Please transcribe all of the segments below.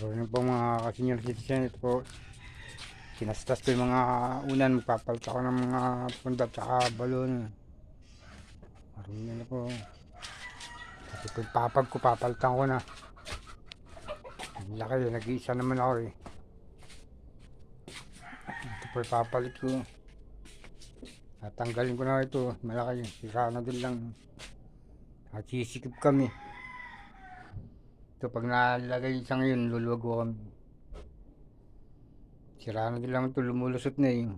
Meron po mga senior citizen ito po. Sinastas ko yung mga unan. Magpapalit ako ng mga punda at saka balon. Marami na po. Kasi po yung papag ko, papalitan ko na. Ang laki, nag-iisa naman ako eh. Ito po papalit ko. Tatanggalin ko na ito. Malaki, sira na din lang. At sisikip kami. Ito pag nalagay sa ngayon, luluwag ko kami. Sira na din lang ito, lumulusot na eh.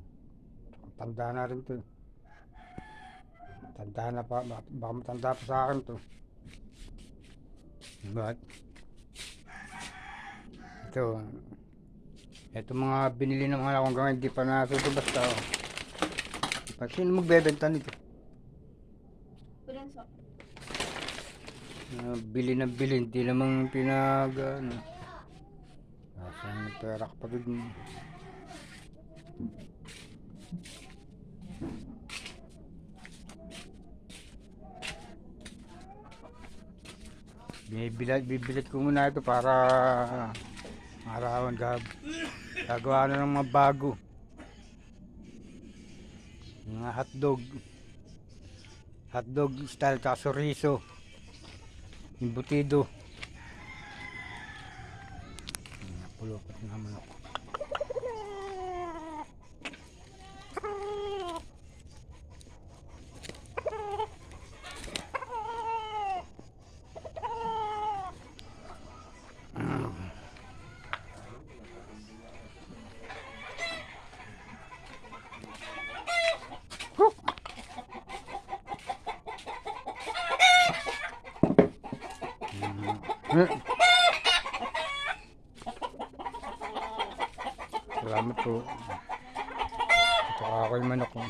Tanda na rin to. Tanda na pa, baka, matanda pa sa akin to. But, ito, ito mga binili ng mga akong hindi pa nasubasta. Oh. Pa- Sino magbebenta nito? Walang. Ah, bili na bili, hindi namang pinag... Ano. Nasaan yung pera kapatid mo? Bibilat, bibilat ko muna ito para arawan gag gagawa na ng mga bago. Mga hotdog. Hotdog style chorizo. Embutido. Napulupot naman ako. Salamat po. Ito ako yung manok ko.